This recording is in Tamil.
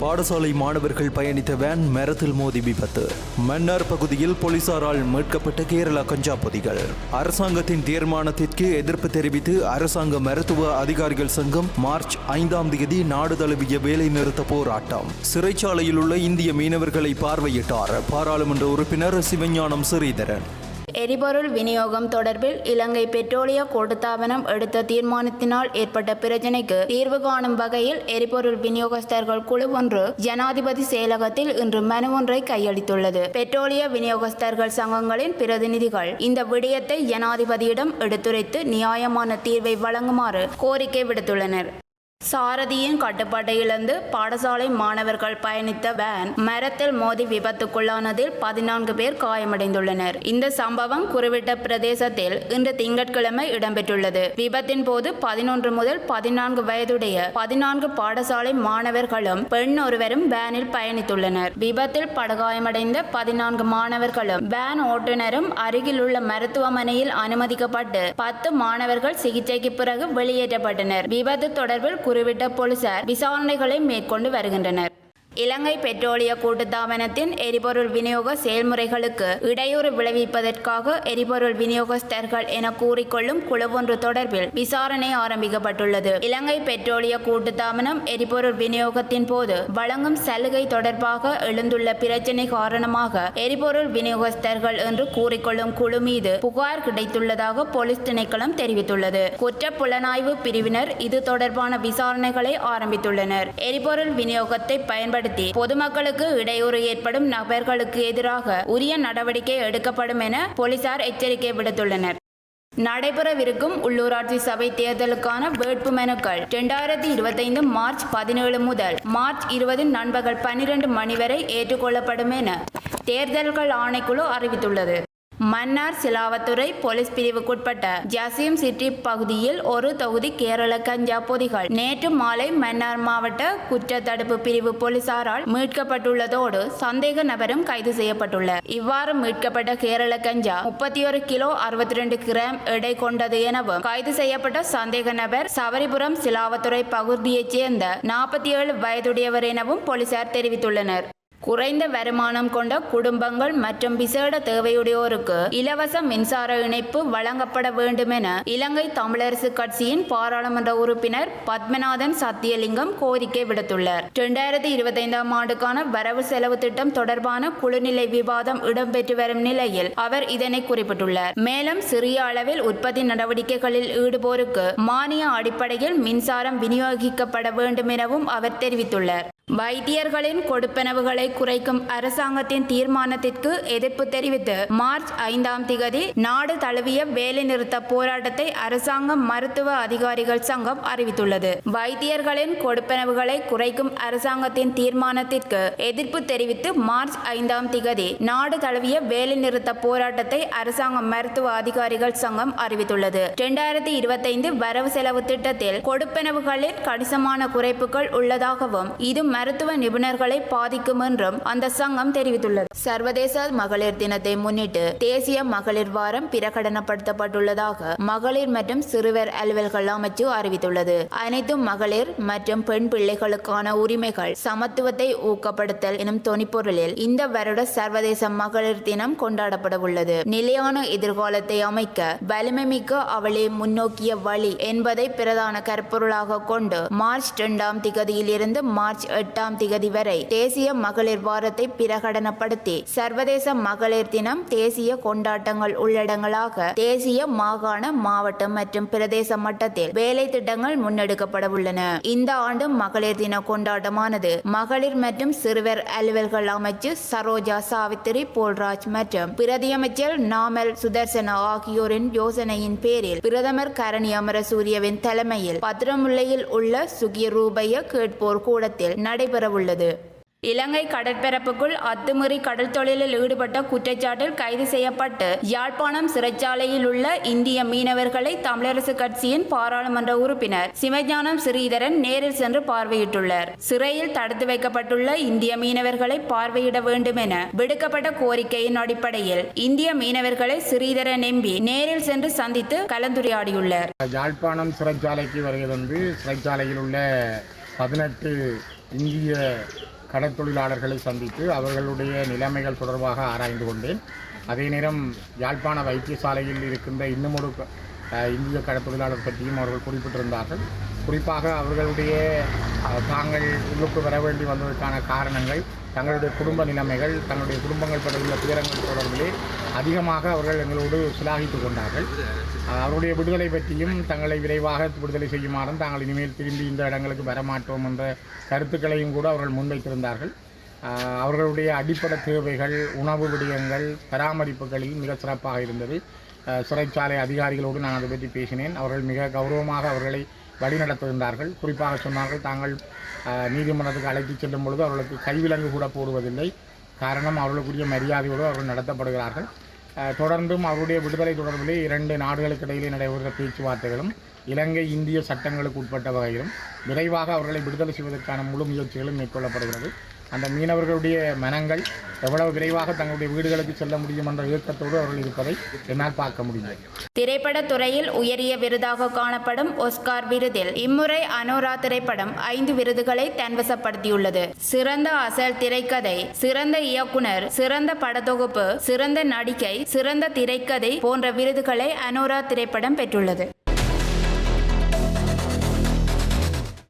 பாடசாலை மாணவர்கள் பயணித்த வேன் மரத்தில் மோதி விபத்து. மன்னார் பகுதியில் போலீசாரால் மீட்கப்பட்ட கேரளா கஞ்சா பொதிகள் அரசாங்கத்தின் தீர்மானத்திற்கு எதிர்ப்பு தெரிவித்து அரசாங்க மருத்துவ அதிகாரிகள் சங்கம் மார்ச் ஐந்தாம் தேதி நாடு தழுவிய வேலை நிறுத்த போராட்டம். சிறைச்சாலையில் உள்ள இந்திய மீனவர்களை பார்வையிட்டார். பாராளுமன்ற உறுப்பினர் சிவஞானம் ஸ்ரீதரன். எரிபொருள் விநியோகம் தொடர்பில் இலங்கை பெட்ரோலிய கூட்டுத்தாபனம் எடுத்த தீர்மானத்தினால் ஏற்பட்ட பிரச்சினைக்கு தீர்வு காணும் வகையில் எரிபொருள் விநியோகஸ்தர்கள் குழு ஒன்று ஜனாதிபதி செயலகத்தில் இன்று மனு ஒன்றை கையளித்துள்ளது. பெட்ரோலிய விநியோகஸ்தர்கள் சங்கங்களின் பிரதிநிதிகள் இந்த விடயத்தை ஜனாதிபதியிடம் எடுத்துரைத்து நியாயமான தீர்வை வழங்குமாறு கோரிக்கை விடுத்துள்ளனர். சாரதியின் கட்டுப்பாட்டை இழந்து பாடசாலை மாணவர்கள் பயணித்த வேன் மரத்தில் மோதி விபத்துக்குள்ளானதில் பதினான்கு பேர் காயமடைந்துள்ளனர். இந்த சம்பவம் குறிவிட்ட பிரதேசத்தில் இன்று திங்கட்கிழமை இடம்பெற்றுள்ளது. விபத்தின் போது பதினொன்று முதல் பதினான்கு வயதுடைய பதினான்கு பாடசாலை மாணவர்களும் பெண் ஒருவரும் வேனில் பயணித்துள்ளனர். விபத்தில் படுகாயமடைந்த பதினான்கு மாணவர்களும் வேன் ஓட்டுநரும் அருகில் உள்ள மருத்துவமனையில் அனுமதிக்கப்பட்டு பத்து மாணவர்கள் சிகிச்சைக்கு பிறகு வெளியேற்றப்பட்டனர். விபத்து தொடர்பில் குறிவிட்ட போலீசார் விசாரணைகளை மேற்கொண்டு வருகின்றனர். இலங்கை பெட்ரோலிய கூட்டுத்தாபனத்தின் எரிபொருள் விநியோக செயல்முறைகளுக்கு இடையூறு விளைவிப்பதற்காக எரிபொருள் விநியோகஸ்தர்கள் என கூறிக்கொள்ளும் குழு ஒன்று தொடர்பில் விசாரணை ஆரம்பிக்கப்பட்டுள்ளது. இலங்கை பெட்ரோலிய கூட்டுத்தாபனம் எரிபொருள் விநியோகத்தின் போது வழங்கும் சலுகை தொடர்பாக எழுந்துள்ள பிரச்சினை காரணமாக எரிபொருள் விநியோகஸ்தர்கள் என்று கூறிக்கொள்ளும் குழு மீது புகார் கிடைத்துள்ளதாக போலீஸ் திணைக்களம் தெரிவித்துள்ளது. குற்ற புலனாய்வு பிரிவினர் இது தொடர்பான விசாரணைகளை ஆரம்பித்துள்ளனர். எரிபொருள் விநியோகத்தை பயன்படுத்தி பொதுமக்களுக்கு இடையூறு ஏற்படும் நபர்களுக்கு எதிராக உரிய நடவடிக்கை எடுக்கப்படும் என போலீசார் எச்சரிக்கை விடுத்துள்ளனர். நடைபெறவிருக்கும் உள்ளூராட்சி சபை தேர்தலுக்கான வேட்பு மனுக்கள் இரண்டாயிரத்தி இருபத்தைந்து மார்ச் பதினேழு முதல் மார்ச் இருபது நண்பகல் பன்னிரண்டு மணி வரை ஏற்றுக்கொள்ளப்படும் என தேர்தல்கள் ஆணைக்குழு அறிவித்துள்ளது. மன்னார் சிலாவத்துறை போலீஸ் பிரிவுக்குட்பட்ட ஜசீம் சிட்டி பகுதியில் ஒரு தொகுதி கேரள கஞ்சா பொதிகள். நேற்று மாலை மன்னார் மாவட்ட குற்ற தடுப்பு பிரிவு போலீசாரால் மீட்கப்பட்டுள்ளதோடு சந்தேக நபரும் கைது செய்யப்பட்டுள்ளார் இவ்வாறு மீட்கப்பட்ட கேரள கஞ்சா முப்பத்தி ஒரு கிலோ அறுபத்தி ரெண்டு கிராம் எடை கொண்டது எனவும் கைது செய்யப்பட்ட சந்தேக நபர் சவரிபுரம் சிலாவத்துறை பகுதியைச் சேர்ந்த நாற்பத்தி ஏழு வயதுடையவர் எனவும் போலீசார் தெரிவித்துள்ளனர். குறைந்த வருமானம் கொண்ட குடும்பங்கள் மற்றும் விசேட தேவையுடையோருக்கு இலவச மின்சார இணைப்பு வழங்கப்பட வேண்டும் என இலங்கை தமிழரசு கட்சியின் பாராளுமன்ற உறுப்பினர் பத்மநாதன் சத்தியலிங்கம் கோரிக்கை விடுத்துள்ளார். இரண்டாயிரத்தி இருபத்தைந்தாம் ஆண்டுக்கான வரவு செலவு திட்டம் தொடர்பான குழுநிலை விவாதம் இடம்பெற்று வரும் நிலையில் அவர் இதனை குறிப்பிட்டுள்ளார். மேலும் சிறிய அளவில் உற்பத்தி நடவடிக்கைகளில் ஈடுபோருக்கு மானிய அடிப்படையில் மின்சாரம் விநியோகிக்கப்பட வேண்டும் எனவும் அவர் தெரிவித்துள்ளார். வைத்தியர்களின் கொடுப்பனவுகளை குறைக்கும் அரசாங்கத்தின் தீர்மானத்திற்கு எதிர்ப்பு தெரிவித்து மார்ச் ஐந்தாம் திகதி நாடு தழுவிய வேலைநிறுத்த போராட்டத்தை அரசாங்கம் மருத்துவ அதிகாரிகள் சங்கம் அறிவித்துள்ளது. வைத்தியர்களின் கொடுப்பனவுகளை குறைக்கும் அரசாங்கத்தின் தீர்மானத்திற்கு எதிர்ப்பு தெரிவித்து மார்ச் ஐந்தாம் திகதி நாடு தழுவிய வேலைநிறுத்த போராட்டத்தை அரசாங்க மருத்துவ அதிகாரிகள் சங்கம் அறிவித்துள்ளது. இரண்டாயிரத்தி இருபத்தைந்து வரவு செலவு திட்டத்தில் கொடுப்பனவுகளில் கணிசமான குறைப்புகள் உள்ளதாகவும் இது மருத்துவ நிபுணர்களை பாதிக்கும் என்றும் அந்த சங்கம் தெரிவித்துள்ளது. சர்வதேச மகளிர் தினத்தை முன்னிட்டு தேசிய மகளிர் வாரம் பிரகடனப்படுத்தப்பட்டுள்ளதாக மகளிர் மற்றும் சிறுவர் அலுவல்கள் அமைச்சு அறிவித்துள்ளது. அனைத்து மகளிர் மற்றும் பெண் பிள்ளைகளுக்கான உரிமைகள் சமத்துவத்தை ஊக்கப்படுத்தல் எனும் தொனிப்பொருளில் இந்த வருட சர்வதேச மகளிர் தினம் கொண்டாடப்பட உள்ளது நிலையான எதிர்காலத்தை அமைக்க வலிமை மிக்க அவளே முன்னோக்கிய வழி என்பதை பிரதான கருப்பொருளாக கொண்டு மார்ச் இரண்டாம் திகதியில் இருந்து மார்ச் எட்டாம் திகதி வரை தேசிய மகளிர் வாரத்தை பிரகடனப்படுத்தி சர்வதேச மகளிர் தினம் தேசிய கொண்டாட்டங்கள் உள்ளடங்களாக தேசிய மாகாண மாவட்டம் மற்றும் பிரதேச மட்டத்தில் வேலை திட்டங்கள் முன்னெடுக்கப்பட உள்ளன. இந்த ஆண்டு மகளிர் தின கொண்டாட்டமானது மகளிர் மற்றும் சிறுவர் அலுவல்கள் அமைச்சர் சரோஜா சாவித்திரி போல்ராஜ் மற்றும் பிரதியமைச்சர் நாமல் சுதர்சன ஆகியோரின் யோசனையின் பேரில் பிரதமர் கரணி அமரசூரியவின் தலைமையில் பத்திரமுல்லையில் உள்ள சுகிய ரூபைய கேட்போர் கூடத்தில் நடைபெறவுள்ளது. இலங்கை கடற்பரப்புக்குள் அத்துமீறி கடல் தொழிலில் ஈடுபட்ட குற்றச்சாட்டில் கைது செய்யப்பட்டு யாழ்ப்பாணம் சிறைச்சாலையில் உள்ள இந்திய மீனவர்களை தமிழரசு கட்சியின் பாராளுமன்ற உறுப்பினர் சிவஞானம் ஸ்ரீதரன் நேரில் சென்று பார்வையிட்டுள்ளார். சிறையில் தடுத்து வைக்கப்பட்டுள்ள இந்திய மீனவர்களை பார்வையிட வேண்டும் என விடுக்கப்பட்ட கோரிக்கையின் அடிப்படையில் இந்திய மீனவர்களை ஸ்ரீதரன் எம்பி நேரில் சென்று சந்தித்து கலந்துரையாடியுள்ளார். யாழ்ப்பாணம் சிறைச்சாலைக்கு வருகை தந்து சிறைச்சாலையில் உள்ள பதினெட்டு இந்திய கடற்தொழிலாளர்களை சந்தித்து அவர்களுடைய நிலைமைகள் தொடர்பாக ஆராய்ந்து கொண்டேன். அதே நேரம் யாழ்ப்பாண வைத்தியசாலையில் இருக்கின்ற இன்னும் ஒரு இந்திய கடற்தொழிலாளர் பற்றியும் அவர்கள் குறிப்பிட்டிருந்தார்கள். குறிப்பாக அவர்களுடைய தாங்கள் உள்ளுக்கு வர வேண்டி வந்ததற்கான காரணங்கள் தங்களுடைய குடும்ப நிலைமைகள் தங்களுடைய குடும்பங்கள் பற்றியுள்ள துயரங்கள் தொடர்பிலே அதிகமாக அவர்கள் எங்களோடு சிலாகித்து கொண்டார்கள். அவருடைய விடுதலை பற்றியும் தங்களை விரைவாக விடுதலை செய்யுமாறும் தாங்கள் இனிமேல் திரும்பி இந்த இடங்களுக்கு வரமாட்டோம் என்ற கருத்துக்களையும் கூட அவர்கள் முன்வைத்திருந்தார்கள். அவர்களுடைய அடிப்படை தேவைகள் உணவு விடயங்கள் பராமரிப்புகளில் மிக சிறப்பாக இருந்தது. சிறைச்சாலை அதிகாரிகளோடு நான் அதை பற்றி பேசினேன். அவர்கள் மிக கௌரவமாக அவர்களை வழிநடத்துகின்றார்கள். குறிப்பாக சொன்னார்கள் தாங்கள் நீதிமன்றத்துக்கு அழைத்து செல்லும் பொழுது அவர்களுக்கு கைவிலங்கு கூட போடுவதில்லை. காரணம் அவர்களுக்குரிய மரியாதையோடு அவர்கள் நடத்தப்படுகிறார்கள். தொடர்ந்தும் அவருடைய விடுதலை தொடர்பிலே இரண்டு நாடுகளுக்கு இடையிலே நடைபெறுகிற பேச்சுவார்த்தைகளும் இலங்கை இந்திய சட்டங்களுக்கு உட்பட்ட வகையிலும் விரைவாக அவர்களை விடுதலை செய்வதற்கான முழு முயற்சிகளும் மேற்கொள்ளப்படுகிறது. அந்த மீனவர்களுடைய மனங்கள் எவ்வளவு விரைவாக தங்களுடைய வீடுகளுக்கு செல்ல முடியும் என்ற இயக்கத்தோடு அவர்கள் இருப்பதை என்னால் பார்க்க முடியும் திரைப்படத் துறையில் உயரிய விருதாக காணப்படும் ஒஸ்கார் விருதில் இம்முறை அனோரா திரைப்படம் ஐந்து விருதுகளை தன்வசப்படுத்தியுள்ளது சிறந்த அசல் திரைக்கதை சிறந்த இயக்குனர் சிறந்த படத்தொகுப்பு சிறந்த நடிகை சிறந்த திரைக்கதை போன்ற விருதுகளை அனோரா திரைப்படம் பெற்றுள்ளது.